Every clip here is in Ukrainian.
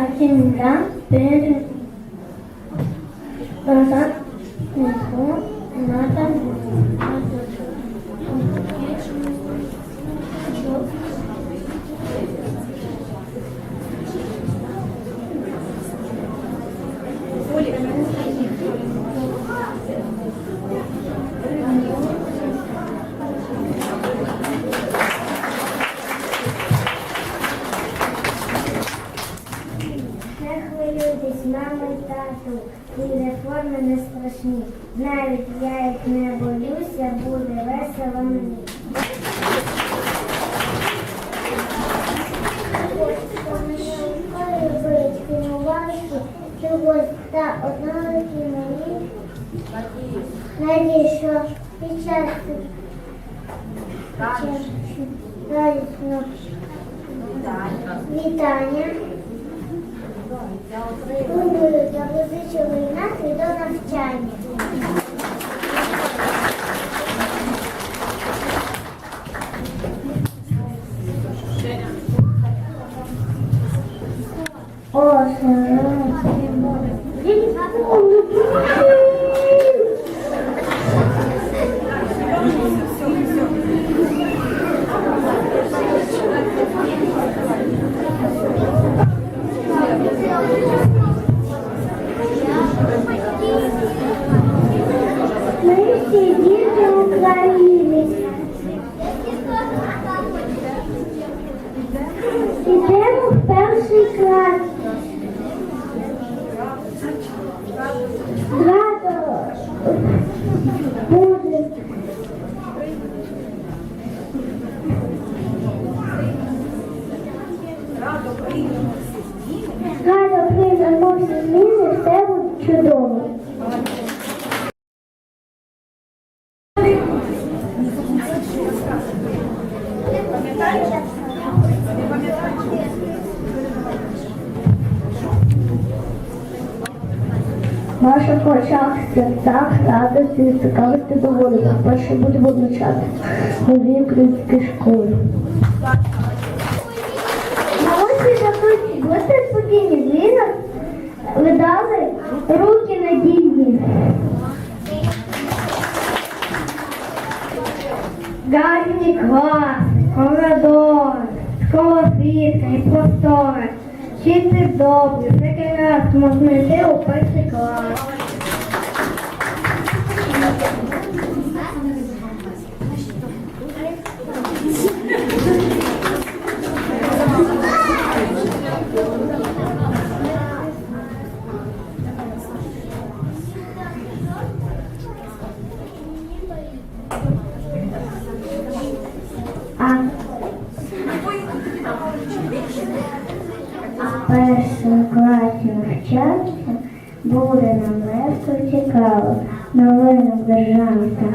Argentina, Pedro, Rosa, Nico, Nathan, маму і тату, і реформи не страшні. Навіть я їх не боюся, буде весело мені. Чогось та одної мені надію, що під час вітання запозичили настрій до навчання. О, е, Радо приймемо всі зміни, все буде чудово. Серцях, радості цікавості доводиться. Перше будемо означати нові українські школи. На ось такої будьте спокійні, звісно, ви дали руки надійні. Газні клас, коридор, школа світла і простора. Вчити добре, всякий раз можна йти у перший клас. А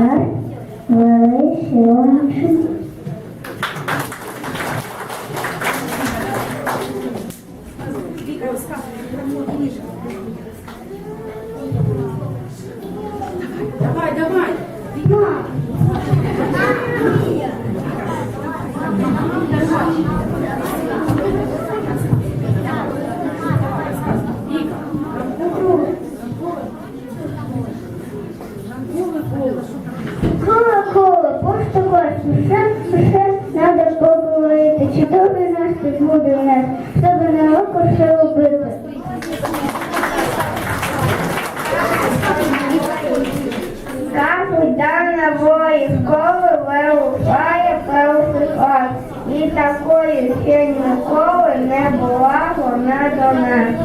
державних стандарт вели. Давай, давай. Кола, кола, просто класно, все, все, треба поговорити. Чи добре нас тут буде в нас, щоб на око все робити. Кажуть, дана вої школи вирушає перший клас. І такої ще ніколи не була до.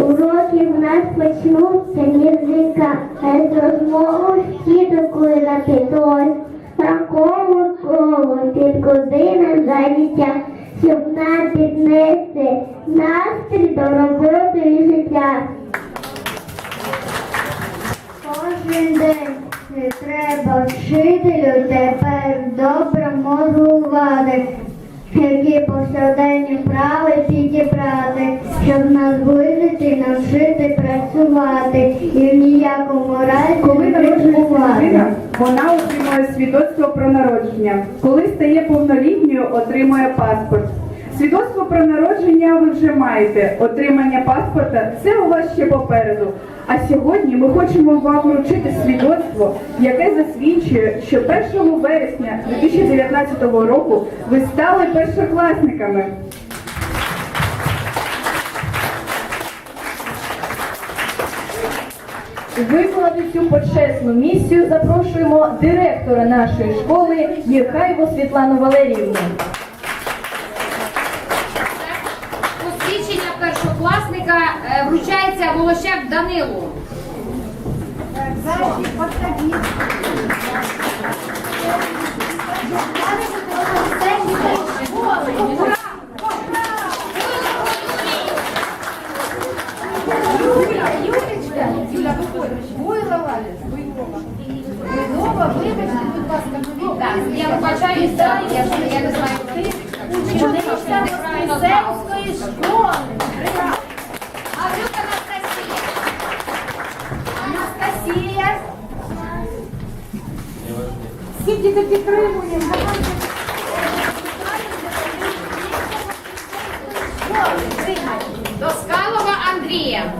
Уроки в нас почнуться музика, з розмови вчителькою на підоль. Ранкову коло під години заняття, щоб нам піднести настрій до роботи і життя. Кожен день не треба вчителю тепер добре мозгувати, які повсякденні вправи підібрати, щоб нас вижити, навчити працювати і в ніякому разі Коли народжується дитина, вона отримує свідоцтво про народження. Коли стає повнолітньою, отримує паспорт. Свідоцтво про народження ви вже маєте. Отримання паспорта це у вас ще попереду. А сьогодні ми хочемо вам вручити свідоцтво, яке засвідчує, що 1 вересня 2019 року ви стали першокласниками. Виконати цю почесну місію запрошуємо директора нашої школи Єрхаєву Світлану Валеріївну. Першокласника е, вручається Волощак Данилу. Я вибачаюся, я, не знаю. ти Учениця Сельської школи. Діти підтримуємо. Доскалова Андрія.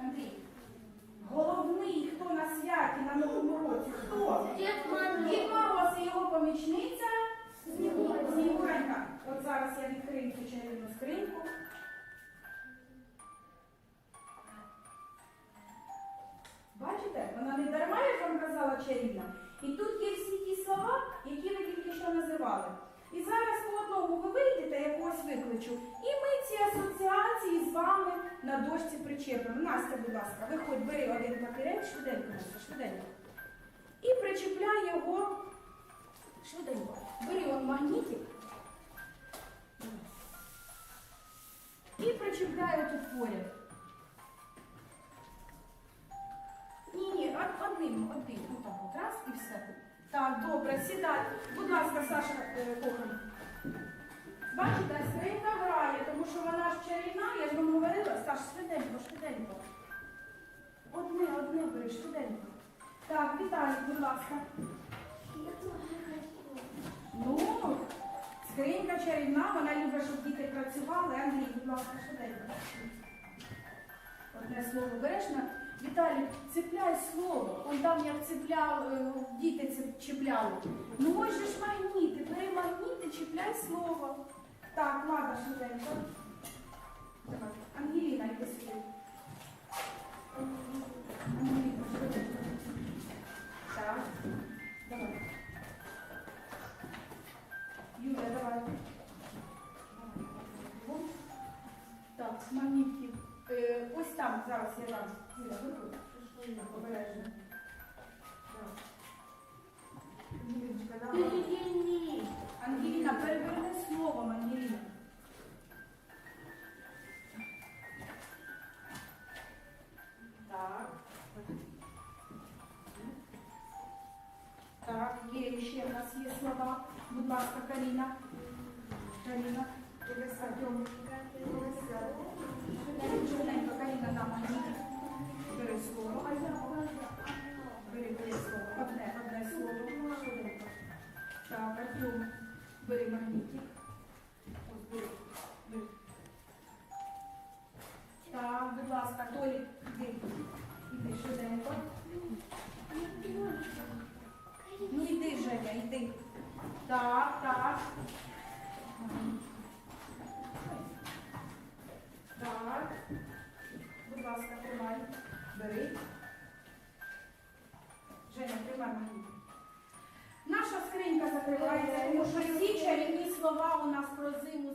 Андрій. Головний, хто на святі на Новому році? Хто? Дід Мороз. І його помічниця Снігуренька. От зараз я відкрию цю чарівну скриньку. Бачите, вона не дарма, я ж вам казала чарівна. І тут є всі ті слова, які ви тільки що називали. І зараз по одному ви вийдете, я когось викличу. І ми ці асоціації з вами на дошці причепимо. Настя, будь ласка, виходь, бери один папірець, швиденько, Настя, швиденько. І причіпляй його швиденько. Бери он магнітик. І причіпляй отут поряд. Так, добре, сідай. Будь ласка, Саша е, Кохан. Бачите, скринька грає, тому що вона ж чарівна, я ж вам говорила, Саш, швиденько, швиденько. Одне, одне бери, швиденько. Так, Віталій, будь ласка. Ну, скринька чарівна, вона любить, щоб діти працювали. Андрій, будь ласка, швиденько. Одне слово береш на Віталій, цепляй слово. Он там як цепляв, е, діти чіпляли. Ну ось же ж магніти, бери магніти, чіпляй слово. Так, ладно, швиденько. Бери магнітик. Бери. Бери. Так, будь ласка, Толік, іди. Іди швиденько. Ну йди, Женя, йди. Так, так. Так. Будь ласка, тримай. Бери. Женя, тримай мені. Закривається, тому що всі чарівні слова у нас про зиму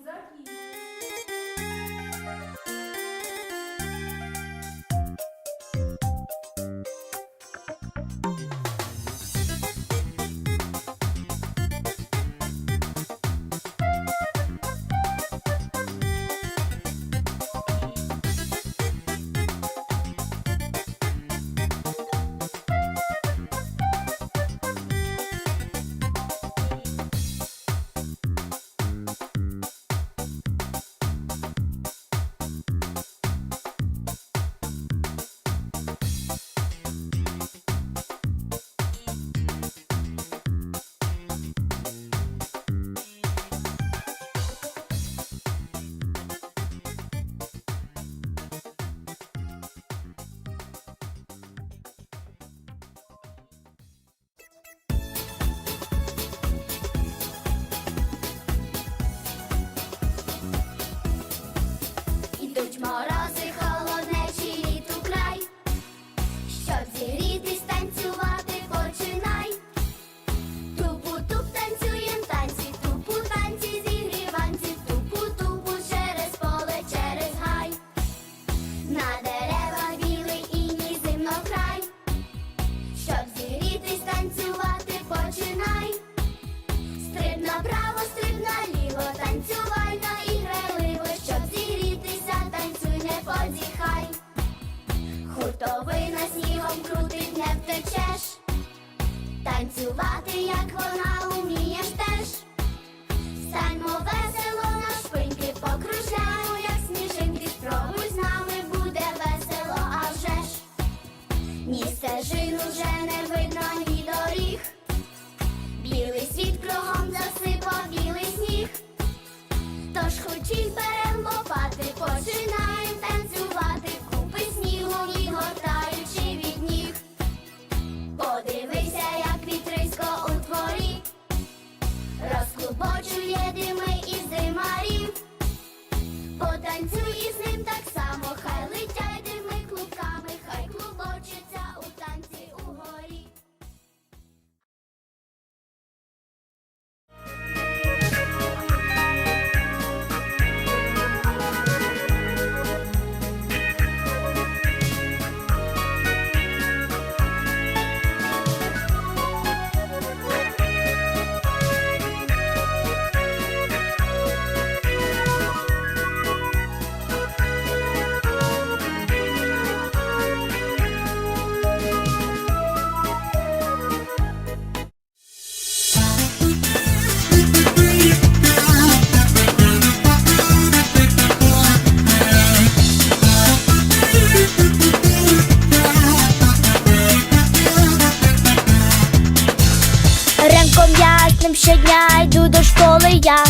закінчені. щодня йду до школи я.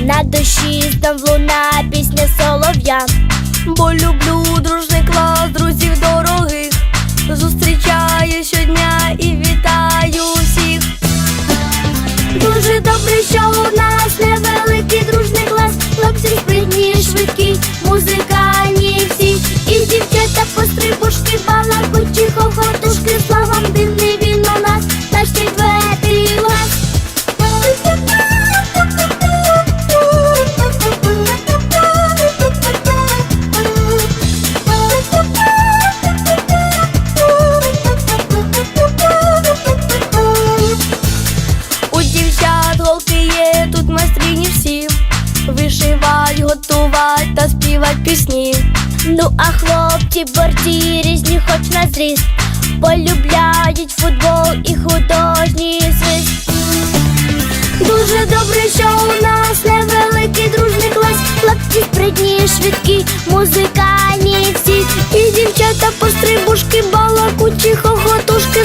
На душі там луна пісня солов'я. Бо люблю дружний клас, друзів дорогих. Зустрічаю щодня і вітаю всіх. Дуже добре, що у нас невеликий дружний клас. Хлопці спритні, швидкі, музикальні всі. І дівчата пострибушки, балакучі, хохотушки, словом дивний пісні. Ну а хлопці борці різні, хоч на зріст. Полюбляють футбол і художній свист Дуже добре, що у нас невеликий дружний клас. Хлопці спритні, швидкі, музикальні всі І дівчата пострибушки, балакучі, хохотушки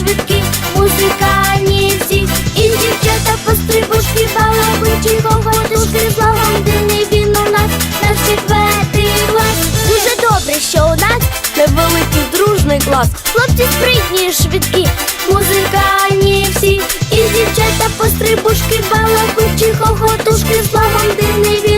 швидкі, музикальні всі. І дівчата пострибушки, балакучі, хохотушки Словом дивний він у нас, наш четвертий клас. Дуже добре, що у нас невеликий дружний клас. Хлопці спритні, швидкі, музикальні всі. І дівчата пострибушки, балакучі, хохотушки Словом дивний він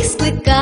скликає,